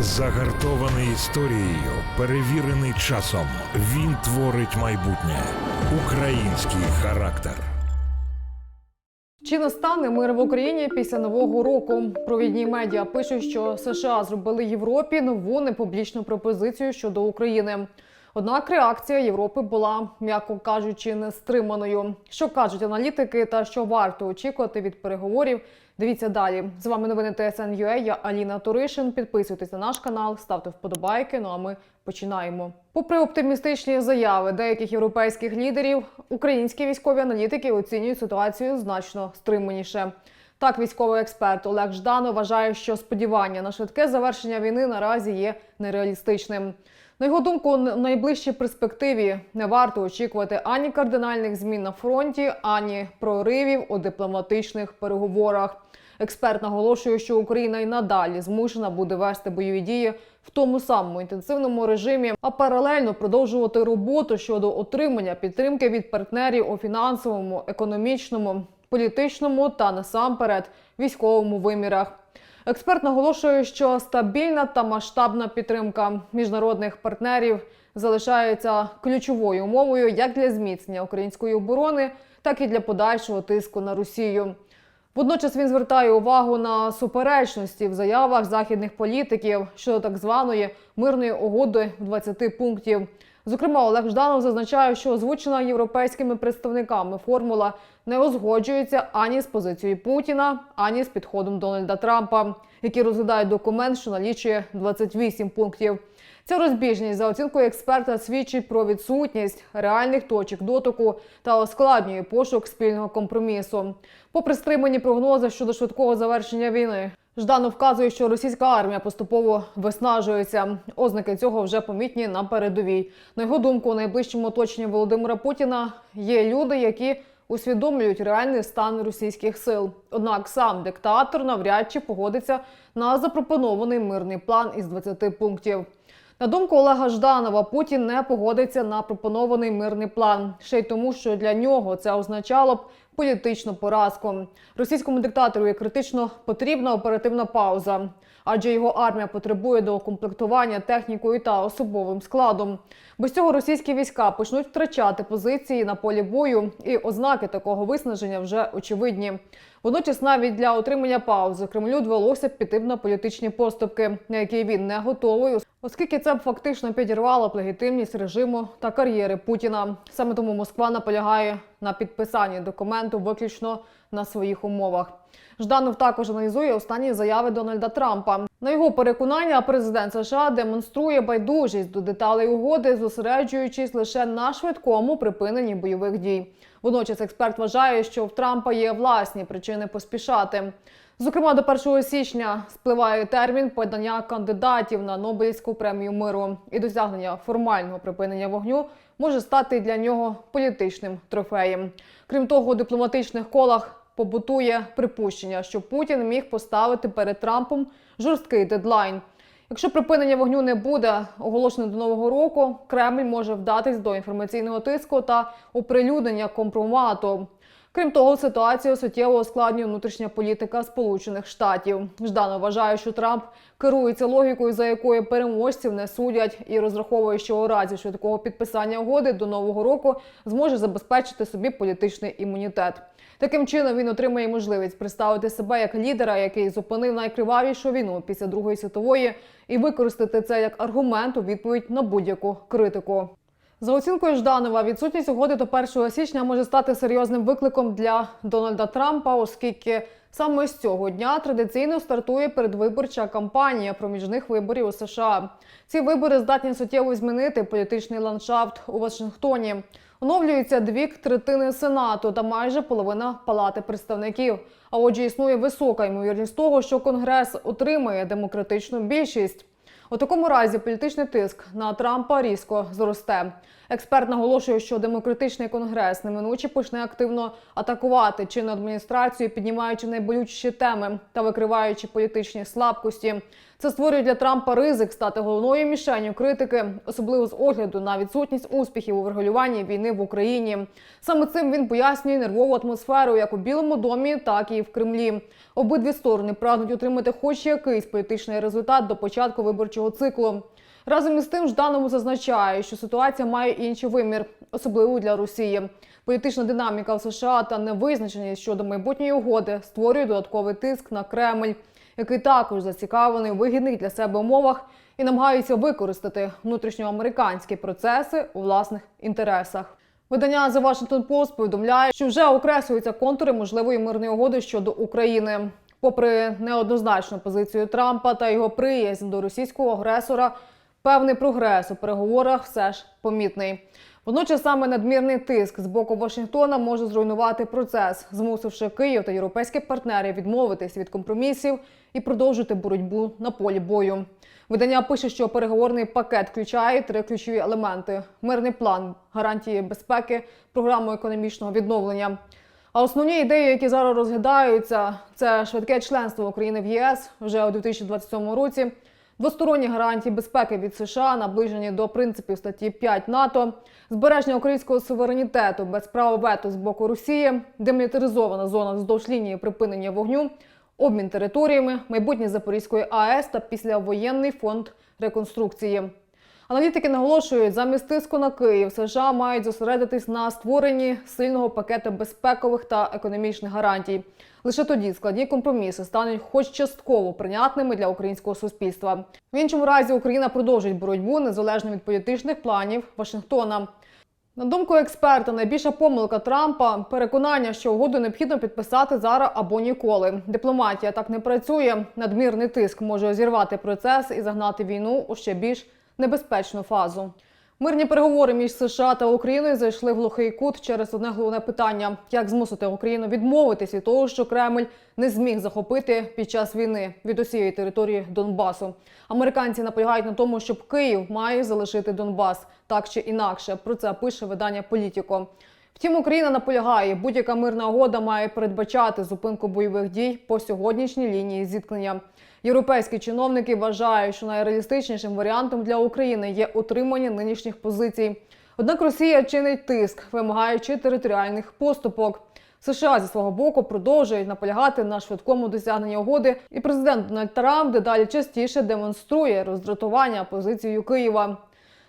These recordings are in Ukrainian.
Загартований історією, перевірений часом. Він творить майбутнє. Український характер. Чи настане мир в Україні після нового року? Провідні медіа пишуть, що США зробили Європі нову непублічну пропозицію щодо України. Однак реакція Європи була, м'яко кажучи, нестриманою. Що кажуть аналітики та що варто очікувати від переговорів? Дивіться далі. З вами новини ТСН.UA, Я Аліна Туришин. Підписуйтесь на наш канал, ставте вподобайки. Ну а ми починаємо. Попри оптимістичні заяви деяких європейських лідерів, українські військові аналітики оцінюють ситуацію значно стриманіше. Так, військовий експерт Олег Жданов вважає, що сподівання на швидке завершення війни наразі є нереалістичним. На його думку, в найближчій перспективі не варто очікувати ані кардинальних змін на фронті, ані проривів у дипломатичних переговорах. Експерт наголошує, що Україна й надалі змушена буде вести бойові дії в тому самому інтенсивному режимі, а паралельно продовжувати роботу щодо отримання підтримки від партнерів у фінансовому, економічному, політичному та насамперед військовому вимірах. Експерт наголошує, що стабільна та масштабна підтримка міжнародних партнерів залишається ключовою умовою як для зміцнення української оборони, так і для подальшого тиску на Росію. Водночас він звертає увагу на суперечності в заявах західних політиків щодо так званої мирної угоди в 20 пунктів. Зокрема, Олег Жданов зазначає, що озвучена європейськими представниками формула не узгоджується ані з позицією Путіна, ані з підходом Дональда Трампа, які розглядають документ, що налічує 28 пунктів. Ця розбіжність за оцінкою експерта свідчить про відсутність реальних точок дотику та ускладнює пошук спільного компромісу. Попри стримані прогнози щодо швидкого завершення війни, Жданов вказує, що російська армія поступово виснажується. Ознаки цього вже помітні на передовій. На його думку, у найближчому оточенні Володимира Путіна є люди, які усвідомлюють реальний стан російських сил. Однак сам диктатор навряд чи погодиться на запропонований мирний план із 20 пунктів. На думку Олега Жданова, Путін не погодиться на пропонований мирний план, ще й тому, що для нього це означало б політичну поразку. Російському диктатору є критично потрібна оперативна пауза, адже його армія потребує доукомплектування технікою та особовим складом. Без цього російські війська почнуть втрачати позиції на полі бою, і ознаки такого виснаження вже очевидні. Водночас, навіть для отримання паузи Кремлю довелося піти на політичні поступки, на які він не готовий, оскільки це б фактично підірвало б легітимність режиму та кар'єри Путіна. Саме тому Москва наполягає на підписанні документу виключно на своїх умовах. Жданов також аналізує останні заяви Дональда Трампа. На його переконання, президент США демонструє байдужість до деталей угоди, зосереджуючись лише на швидкому припиненні бойових дій. Водночас експерт вважає, що в Трампа є власні причини поспішати. Зокрема, до 1 січня спливає термін подання кандидатів на Нобелівську премію миру, і досягнення формального припинення вогню може стати для нього політичним трофеєм. Крім того, у дипломатичних колах побутує припущення, що Путін міг поставити перед Трампом жорсткий дедлайн. Якщо припинення вогню не буде оголошено до нового року, Кремль може вдатись до інформаційного тиску та оприлюднення компромату. Крім того, ситуацію суттєво ускладнює внутрішня політика Сполучених Штатів. Жданов вважає, що Трамп керується логікою, за якою переможців не судять, і розраховує, що у разі швидкого підписання угоди до нового року зможе забезпечити собі політичний імунітет. Таким чином він отримає можливість представити себе як лідера, який зупинив найкривавішу війну після Другої світової, і використати це як аргумент у відповідь на будь-яку критику. За оцінкою Жданова, відсутність угоди до 1 січня може стати серйозним викликом для Дональда Трампа, оскільки саме з цього дня традиційно стартує передвиборча кампанія проміжних виборів у США. Ці вибори здатні суттєво змінити політичний ландшафт у Вашингтоні. Оновлюються дві третини сенату та майже половина палати представників. А отже, існує висока ймовірність того, що Конгрес отримає демократичну більшість. У такому разі політичний тиск на Трампа різко зросте. Експерт наголошує, що демократичний конгрес неминуче почне активно атакувати чинну адміністрацію, піднімаючи найболючіші теми та викриваючи політичні слабкості. Це створює для Трампа ризик стати головною мішенью критики, особливо з огляду на відсутність успіхів у врегулюванні війни в Україні. Саме цим він пояснює нервову атмосферу як у Білому домі, так і в Кремлі. Обидві сторони прагнуть отримати хоч якийсь політичний результат до початку виборчого циклу. Разом із тим, Жданому зазначає, що ситуація має інший вимір, особливо для Росії. Політична динаміка в США та невизначеність щодо майбутньої угоди створює додатковий тиск на Кремль, який також зацікавлений у вигідних для себе умовах і намагається використати внутрішньоамериканські процеси у власних інтересах. Видання The Washington Post повідомляє, що вже окреслюються контури можливої мирної угоди щодо України. Попри неоднозначну позицію Трампа та його приязнь до російського агресора, певний прогрес у переговорах все ж помітний. Водночас саме надмірний тиск з боку Вашингтона може зруйнувати процес, змусивши Київ та європейські партнери відмовитись від компромісів і продовжити боротьбу на полі бою. Видання пише, що переговорний пакет включає три ключові елементи: мирний план, гарантії безпеки, програму економічного відновлення. А основні ідеї, які зараз розглядаються, це швидке членство України в ЄС вже у 2027 році, двосторонні гарантії безпеки від США, наближені до принципів статті 5 НАТО, збереження українського суверенітету без права вето з боку Росії, демілітаризована зона вздовж лінії припинення вогню, обмін територіями, майбутнє Запорізької АЕС та післявоєнний фонд реконструкції. Аналітики наголошують, замість тиску на Київ США мають зосередитись на створенні сильного пакету безпекових та економічних гарантій. Лише тоді складні компроміси стануть хоч частково прийнятними для українського суспільства. В іншому разі Україна продовжить боротьбу незалежно від політичних планів Вашингтона. На думку експерта, найбільша помилка Трампа переконання, що угоду необхідно підписати зараз або ніколи. Дипломатія так не працює. Надмірний тиск може зірвати процес і загнати війну у ще більш небезпечну фазу. Мирні переговори між США та Україною зайшли в глухий кут через одне головне питання: як змусити Україну відмовитись від того, що Кремль не зміг захопити під час війни від усієї території Донбасу. Американці наполягають на тому, щоб Київ має залишити Донбас так чи інакше. Про це пише видання Політіко. Втім, Україна наполягає, будь-яка мирна угода має передбачати зупинку бойових дій по сьогоднішній лінії зіткнення. Європейські чиновники вважають, що найреалістичнішим варіантом для України є утримання нинішніх позицій. Однак Росія чинить тиск, вимагаючи територіальних поступок. США зі свого боку продовжують наполягати на швидкому досягненні угоди, і президент Дональд Трамп дедалі частіше демонструє роздратування позицією Києва.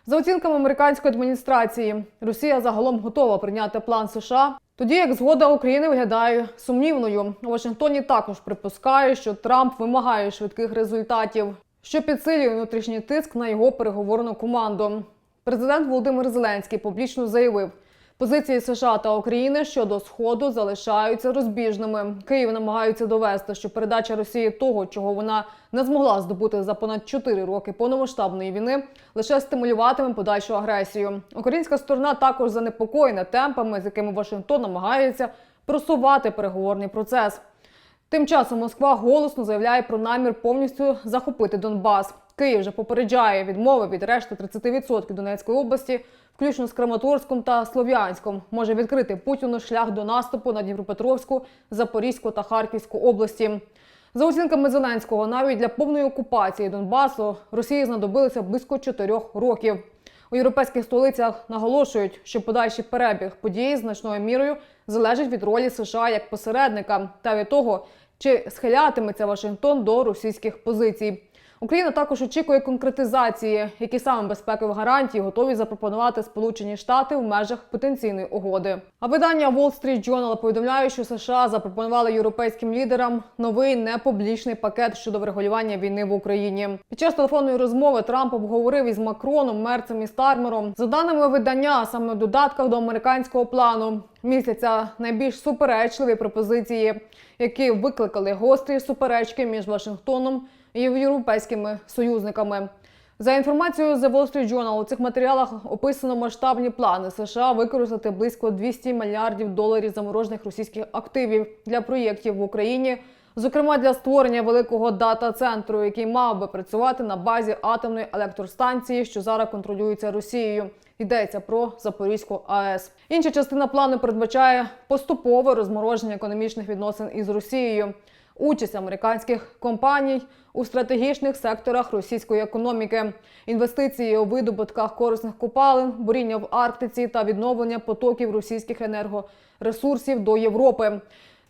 За оцінками американської адміністрації, Росія загалом готова прийняти план США, тоді як згода України виглядає сумнівною. У Вашингтоні також припускає, що Трамп вимагає швидких результатів, що підсилює внутрішній тиск на його переговорну команду. Президент Володимир Зеленський публічно заявив, позиції США та України щодо сходу залишаються розбіжними. Київ намагається довести, що передача Росії того, чого вона не змогла здобути за понад 4 роки повномасштабної війни, лише стимулюватиме подальшу агресію. Українська сторона також занепокоєна темпами, з якими Вашингтон намагається просувати переговорний процес. Тим часом Москва голосно заявляє про намір повністю захопити Донбас. Київ вже попереджає відмови від решти 30% Донецької області, включно з Краматорськом та Слов'янськом, може відкрити Путіну шлях до наступу на Дніпропетровську, Запорізьку та Харківську області. За оцінками Зеленського, навіть для повної окупації Донбасу Росії знадобилося близько 4 років. У європейських столицях наголошують, що подальший перебіг подій значною мірою залежить від ролі США як посередника та від того, чи схилятиметься Вашингтон до російських позицій. Україна також очікує конкретизації, які саме безпекові гарантії готові запропонувати Сполучені Штати в межах потенційної угоди. А видання Wall Street Journal повідомляє, що США запропонували європейським лідерам новий непублічний пакет щодо врегулювання війни в Україні. Під час телефонної розмови Трамп обговорив із Макроном, Мерцем і Стармером. За даними видання, саме в додатках до американського плану місяця найбільш суперечливі пропозиції, які викликали гострі суперечки між Вашингтоном європейськими союзниками. За інформацією The Wall Street Journal, у цих матеріалах описано масштабні плани США використати близько 200 мільярдів доларів заморожених російських активів для проєктів в Україні, зокрема для створення великого дата-центру, який мав би працювати на базі атомної електростанції, що зараз контролюється Росією. Йдеться про Запорізьку АЕС. Інша частина плану передбачає поступове розмороження економічних відносин із Росією. Участь американських компаній у стратегічних секторах російської економіки, інвестиції у видобутках корисних копалин, буріння в Арктиці та відновлення потоків російських енергоресурсів до Європи.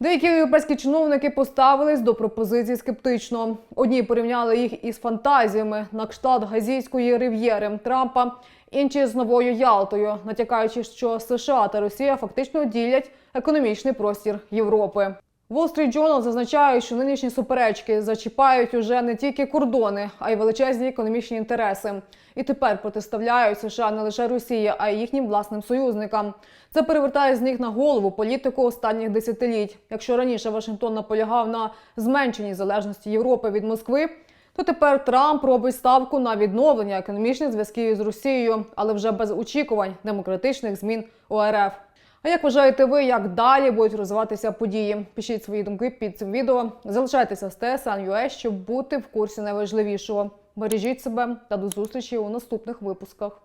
Деякі європейські чиновники поставились до пропозицій скептично. Одні порівняли їх із фантазіями на кшталт газійської рив'єри Трампа, інші з новою Ялтою, натякаючи, що США та Росія фактично ділять економічний простір Європи. Wall Street Journal зазначає, що нинішні суперечки зачіпають уже не тільки кордони, а й величезні економічні інтереси. І тепер протиставляють США не лише Росії, а й їхнім власним союзникам. Це перевертає з них на голову політику останніх десятиліть. Якщо раніше Вашингтон наполягав на зменшенні залежності Європи від Москви, то тепер Трамп робить ставку на відновлення економічних зв'язків з Росією, але вже без очікувань демократичних змін у РФ. А як вважаєте ви, як далі будуть розвиватися події? Пишіть свої думки під цим відео. Залишайтеся з TSN.ua, щоб бути в курсі найважливішого. Бережіть себе та до зустрічі у наступних випусках.